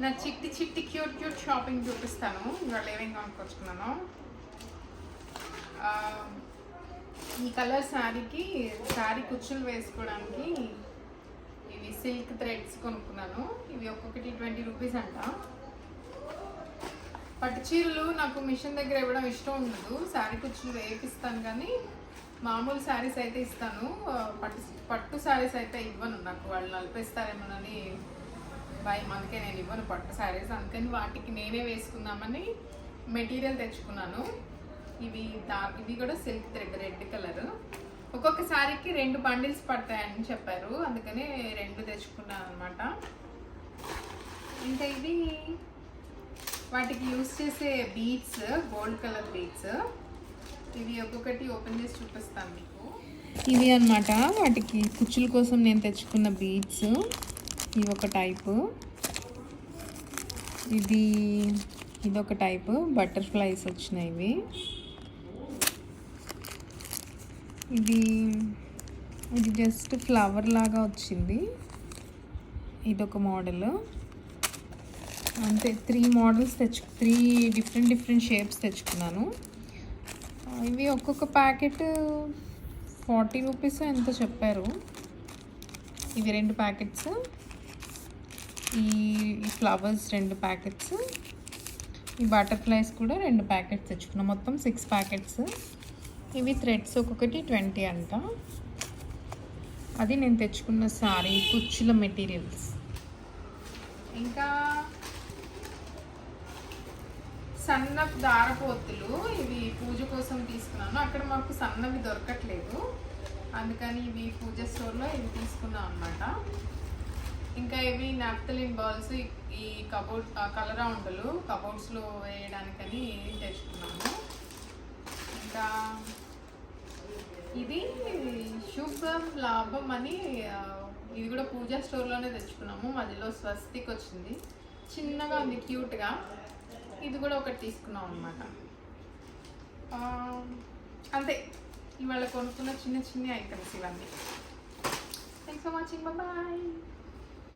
నా చిట్టి చిట్టి క్యూట్ క్యూట్ షాపింగ్ చూపిస్తాను. ఇవాళ ఏమేమి కొనుక్కొచ్చుకున్నాను. ఆ, ఈ కలర్ శారీకి శారీ కుచ్చులు వేసుకోవడానికి ఇవి సిల్క్ థ్రెడ్స్ కొనుక్కున్నాను. ఇవి ఒక్కొక్కటి ట్వంటీ రూపీస్ అంట. పట్టు చీరలు నాకు మిషన్ దగ్గర ఇవ్వడం ఇష్టం ఉండదు. శారీ కుచ్చులు వేపిస్తాను కానీ మామూలు శారీస్ అయితే ఇస్తాను. పట్టు పట్టు శారీస్ అయితే ఇవ్వను. నాకు వాళ్ళు నలిపేస్తారేమోనని భయం అందుకే నేను ఇవ్వను పట్టు శారీస్ అందుకని వాటికి నేనే వేసుకుందామని మెటీరియల్ తెచ్చుకున్నాను. ఇవి దా ఇవి కూడా సిల్క్ థ్రెడ్ రెడ్ కలర్ ఒక్కొక్క శారీకి రెండు బండిల్స్ పడతాయని చెప్పారు. అందుకని రెండు తెచ్చుకున్నాను అనమాట ఇంకా ఇవి వాటికి యూస్ చేసే బీడ్స్ గోల్డ్ కలర్ బీడ్స్ ఇవి ఒక్కొక్కటి ఓపెన్ చేసి చూపిస్తాను మీకు. ఇవి అన్నమాట వాటికి కుచ్చుల కోసం నేను తెచ్చుకున్న బీడ్స్ ఇది ఒక టైపు. ఇది ఇది ఒక టైపు. బటర్ఫ్లైస్ వచ్చినాయి. ఇవి ఇది ఇది జస్ట్ ఫ్లవర్ లాగా వచ్చింది. ఇది ఒక మోడల్. అంతే త్రీ మోడల్స్ తెచ్చు త్రీ డిఫరెంట్ డిఫరెంట్ షేప్స్ తెచ్చుకున్నాను. ఇవి ఒక్కొక్క ప్యాకెట్ ఫార్టీ రూపీస్ ఎంత చెప్పారు. ఇవి రెండు ప్యాకెట్స్. ఈ ఫ్లవర్స్ రెండు ప్యాకెట్స్ ఈ బటర్ఫ్లైస్ కూడా రెండు ప్యాకెట్స్ తెచ్చుకున్నాం. మొత్తం సిక్స్ ప్యాకెట్స్. ఇవి థ్రెడ్స్ ఒక్కొక్కటి ట్వంటీ అంట. అది నేను తెచ్చుకున్న సారీ కుచ్చుల మెటీరియల్స్. ఇంకా సన్నపు దారపోతులు ఇవి పూజ కోసం తీసుకున్నాను. అక్కడ మాకు సన్నవి దొరకట్లేదు. అందుకని ఇవి పూజ స్టోర్లో ఇవి తీసుకున్నాం అనమాట ఇంకా ఇవి నాప్తలిన్ బాల్స్ ఈ కబోర్డ్ కలరా ఉండలు కబోర్డ్స్లో వేయడానికని తెచ్చుకున్నాము. ఇంకా ఇది శుభ లాభం అని ఇది కూడా పూజా స్టోర్లోనే తెచ్చుకున్నాము. మధ్యలో స్వస్తికి వచ్చింది. చిన్నగా ఉంది క్యూట్గా. ఇది కూడా ఒకటి తీసుకున్నాం అనమాట అంతే. ఇవాళ కొనుక్కున్న చిన్న చిన్న ఐటమ్స్ ఇవన్నీ. Thanks for watching bye